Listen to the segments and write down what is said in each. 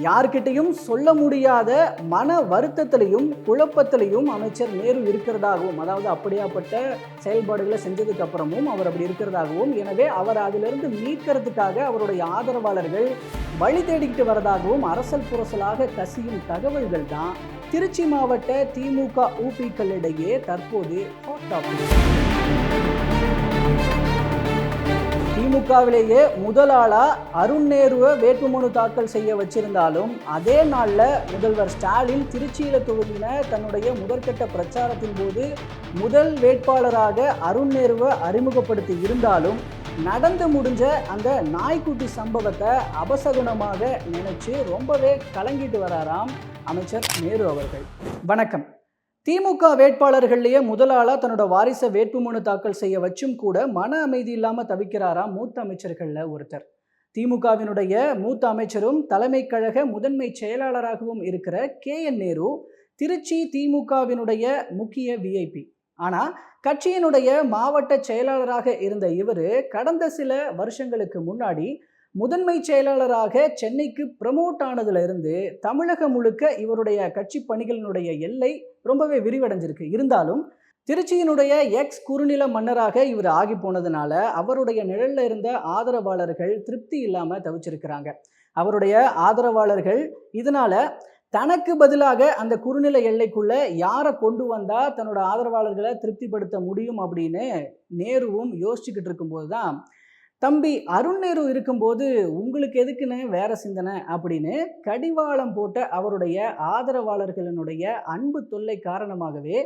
யார்கிட்டையும் சொல்ல முடியாத மன வருத்தத்திலையும் குழப்பத்திலையும் அமைச்சர் நேரு இருக்கிறதாகவும் அதாவது அப்படியாப்பட்ட செயல்பாடுகளை செஞ்சதுக்கு அப்புறமும் அவர் அப்படி இருக்கிறதாகவும் எனவே அவர் அதிலிருந்து மீட்கிறதுக்காக அவருடைய ஆதரவாளர்கள் வழி தேடிக்கிட்டு வரதாகவும் அரசல் புரசலாக கசியும் தகவல்கள் தான் திருச்சி மாவட்ட திமுக ஊபிக்களிடையே தற்போது ஹாட் திமுகவிலேயே முதல் அருண் நேருவை வேட்புமனு தாக்கல் செய்ய வச்சிருந்தாலும் அதே நாளில் முதல்வர் ஸ்டாலின் திருச்சியில துவங்கின தன்னுடைய முதற்கட்ட பிரச்சாரத்தின் போது முதல் வேட்பாளராக அருண் நேருவை அறிமுகப்படுத்தி இருந்தாலும் நடந்து முடிஞ்ச அந்த நாய்க்குட்டி சம்பவத்தை அபசகுணமாக நினைச்சு ரொம்பவே கலங்கிட்டு வராராம் அமைச்சர் நேரு அவர்கள். வணக்கம். திமுக வேட்பாளர்கள்லேயே முதலாளா தன்னோட வாரிசை வேட்புமனு தாக்கல் செய்ய வச்சும் கூட மன அமைதி இல்லாமல் தவிக்கிறாராம் மூத்த அமைச்சர்களில் ஒருத்தர். திமுகவினுடைய மூத்த அமைச்சரும் தலைமை கழக முதன்மை செயலாளராகவும் இருக்கிற கே என் நேரு திருச்சி திமுகவினுடைய முக்கிய விஐபி ஆனால் கட்சியினுடைய மாவட்ட செயலாளராக இருந்த இவர் கடந்த சில வருஷங்களுக்கு முன்னாடி முதன்மை செயலாளராக சென்னைக்கு ப்ரமோட் ஆனதுல இருந்து தமிழகம் முழுக்க இவருடைய கட்சி பணிகளினுடைய எல்லை ரொம்பவே விரிவடைஞ்சிருக்கு. இருந்தாலும் திருச்சியினுடைய எக்ஸ் குறுநில மன்னராக இவர் ஆகி போனதுனால அவருடைய நிழல்ல இருந்த ஆதரவாளர்கள் திருப்தி இல்லாமல் தவிச்சிருக்கிறாங்க. அவருடைய ஆதரவாளர்கள் இதனால தனக்கு பதிலாக அந்த குறுநில எல்லைக்குள்ள யாரை கொண்டு வந்தா தன்னோட ஆதரவாளர்களை திருப்திப்படுத்த முடியும் அப்படின்னு நேருவும் யோசிச்சுக்கிட்டு இருக்கும்போது தான் தம்பி அருண் நேரு இருக்கும்போது உங்களுக்கு எதுக்குன்னு வேற சிந்தனை அப்படின்னு கடிவாளம் போட்ட அவருடைய ஆதரவாளர்களினுடைய அன்பு தொல்லை காரணமாகவே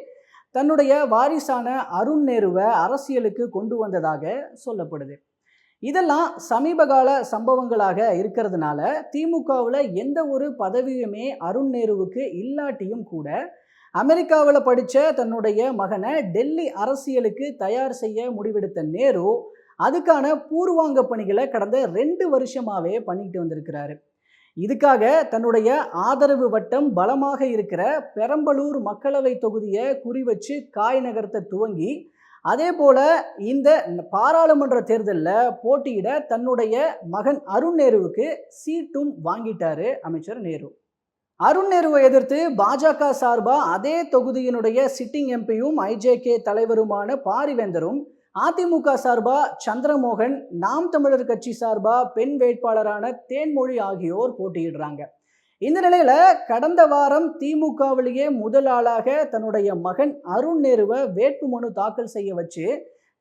தன்னுடைய வாரிசான அருண் நேருவை அரசியலுக்கு கொண்டு வந்ததாக சொல்லப்படுது. இதெல்லாம் சமீபகால சம்பவங்களாக இருக்கிறதுனால திமுகவில் எந்த ஒரு பதவியுமே அருண் நேருவுக்கு இல்லாட்டியும் கூட அமெரிக்காவில் படித்த தன்னுடைய மகனை டெல்லி அரசியலுக்கு தயார் செய்ய முடிவெடுத்த நேரு அதுக்கான பூர்வாங்க பணிகளை கடந்த ரெண்டு வருஷமாகவே பண்ணிக்கிட்டு வந்திருக்கிறாரு. இதுக்காக தன்னுடைய ஆதரவு வட்டம் பலமாக இருக்கிற பெரம்பலூர் மக்களவை தொகுதியை குறிவச்சு காய் நகர்த்த துவங்கி அதே போல இந்த பாராளுமன்ற தேர்தலில் போட்டியிட தன்னுடைய மகன் அருண் நேருவுக்கு சீட்டும் வாங்கிட்டாரு அமைச்சர் நேரு. அருண் நேருவை எதிர்த்து பாஜக சார்பாக அதே தொகுதியினுடைய சிட்டிங் எம்பியும் ஐஜேகே தலைவருமான பாரிவேந்தரும் அதிமுக சார்பா சந்திரமோகன் நாம் தமிழர் கட்சி சார்பா பெண் வேட்பாளரான தேன்மொழி ஆகியோர் போட்டியிடுறாங்க. இந்த நிலையில கடந்த வாரம் திமுகவிலேயே முதல் ஆளாக தன்னுடைய மகன் அருண் நேருவை வேட்புமனு தாக்கல் செய்ய வச்சு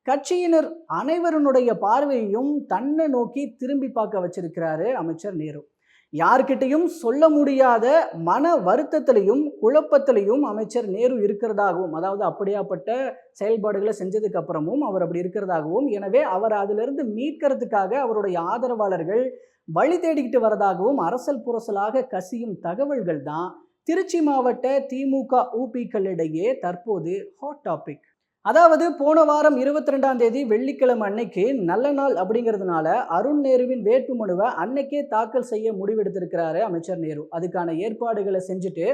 கட்சியினர் அனைவருடைய பார்வையையும் தன்னை நோக்கி திரும்பி பார்க்க வச்சிருக்கிறாரு அமைச்சர் நேரு. யார்கிட்டையும் சொல்ல முடியாத மன வருத்தத்திலையும் குழப்பத்திலையும் அமைச்சர் நேரு இருக்கிறதாகவும் அதாவது அப்படியாப்பட்ட செயல்பாடுகளை செஞ்சதுக்கு அப்புறமும் அவர் அப்படி இருக்கிறதாகவும் எனவே அவர் அதிலிருந்து மீட்கிறதுக்காக அவருடைய ஆதரவாளர்கள் வழி தேடிக்கிட்டு வரதாகவும் அரசல் புரசலாக கசியும் தகவல்கள் தான். திருச்சி மாவட்ட திமுக ஊபிக்களிடையே தற்போது ஹாட் டாபிக் அதாவது போன வாரம் இருபத்தி ரெண்டாம் தேதி வெள்ளிக்கிழமை அன்னைக்கு நல்ல நாள் அப்படிங்கிறதுனால அருண் நேருவின் வேட்பு மனுவை அன்னைக்கே தாக்கல் செய்ய முடிவெடுத்திருக்கிறாரு அமைச்சர் நேரு. அதுக்கான ஏற்பாடுகளை செஞ்சுட்டு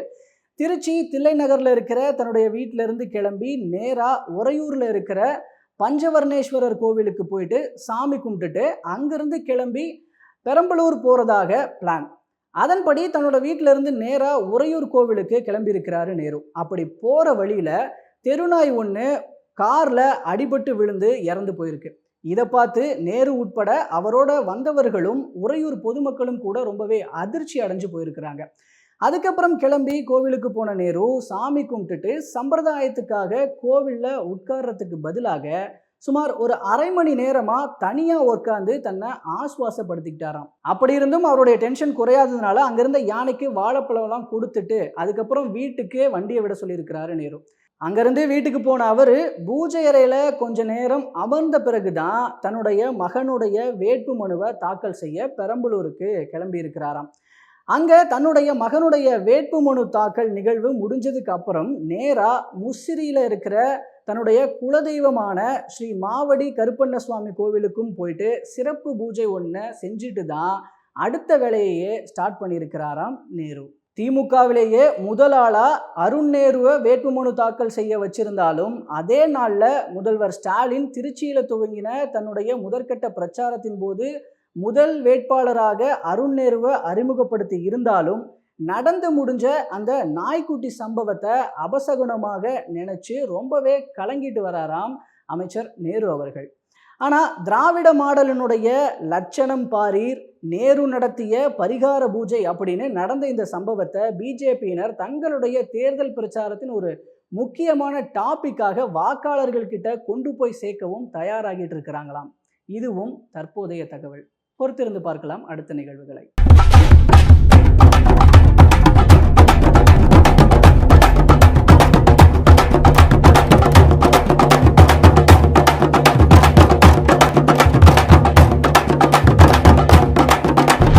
திருச்சி தில்லை நகரில் இருக்கிற தன்னுடைய வீட்டிலேருந்து கிளம்பி நேராக உறையூரில் இருக்கிற பஞ்சவர்ணேஸ்வரர் கோவிலுக்கு போயிட்டு சாமி கும்பிட்டுட்டு அங்கிருந்து கிளம்பி பெரம்பலூர் போகிறதாக பிளான் அதன்படி தன்னோட வீட்டிலேருந்து நேராக உறையூர் கோவிலுக்கு கிளம்பியிருக்கிறாரு நேரு. அப்படி போகிற வழியில் தெருநாய் ஒன்று காரில் அடிபட்டு விழுந்து இறந்து போயிருக்கு. இதை பார்த்து நேரு உட்பட அவரோட வந்தவர்களும் உறையூர் பொதுமக்களும் கூட ரொம்பவே அதிர்ச்சி அடைஞ்சு போயிருக்கிறாங்க. அதுக்கப்புறம் கிளம்பி கோவிலுக்கு போன நேரு சாமி கும்பிட்டுட்டு சம்பிரதாயத்துக்காக கோவிலில் உட்கார்றதுக்கு பதிலாக சுமார் ஒரு அரை மணி நேரமாக தனியாக உட்காந்து தன்னை ஆஸ்வாசப்படுத்திக்கிட்டாராம் அப்படி இருந்தும் அவருடைய டென்ஷன் குறையாததுனால அங்கிருந்த யானைக்கு வாழைப்பழம்லாம் கொடுத்துட்டு அதுக்கப்புறம் வீட்டுக்கே வண்டியை விட சொல்லியிருக்கிறாரு நேரு. அங்கேருந்து வீட்டுக்கு போன அவர் பூஜை அறையில் கொஞ்ச நேரம் அமர்ந்த பிறகு தான் தன்னுடைய மகனுடைய வேட்பு மனுவை தாக்கல் செய்ய பெரம்பலூருக்கு கிளம்பி இருக்கிறாராம் அங்கே தன்னுடைய மகனுடைய வேட்புமனு தாக்கல் நிகழ்வு முடிஞ்சதுக்கு அப்புறம் நேராக முசிறியில் இருக்கிற தன்னுடைய குலதெய்வமான ஸ்ரீ மாவடி கருப்பண்ண சுவாமி கோவிலுக்கும் போயிட்டு சிறப்பு பூஜை ஒன்று செஞ்சுட்டு தான் அடுத்த வேலையையே ஸ்டார்ட் பண்ணியிருக்கிறாராம் நேரு. திமுகவிலேயே முதலாளா அருண் நேருவை வேட்புமனு தாக்கல் செய்ய வச்சிருந்தாலும் அதே நாளில் முதல்வர் ஸ்டாலின் திருச்சியில் துவங்கின தன்னுடைய முதற்கட்ட பிரச்சாரத்தின் போது முதல் வேட்பாளராக அருண் நேருவை அறிமுகப்படுத்தி இருந்தாலும் நடந்து முடிஞ்ச அந்த நாய்க்குட்டி சம்பவத்தை அபசகுணமாக நினைச்சு ரொம்பவே கலங்கிட்டு வராராம் அமைச்சர் நேரு அவர்கள். ஆனால் திராவிட மாடலினுடைய லட்சணம் பாரீர் நேரு நடத்திய பரிகார பூஜை அப்படின்னு நடந்த இந்த சம்பவத்தை பிஜேபியினர் தங்களுடைய தேர்தல் பிரச்சாரத்தின் ஒரு முக்கியமான டாபிக்காக வாக்காளர்கள்கிட்ட கொண்டு போய் சேர்க்கவும் தயாராகிட்டு இருக்கிறாங்களாம். இதுவும் தற்போதைய தகவல். பொறுத்திருந்து பார்க்கலாம் அடுத்த நிகழ்வுகளை.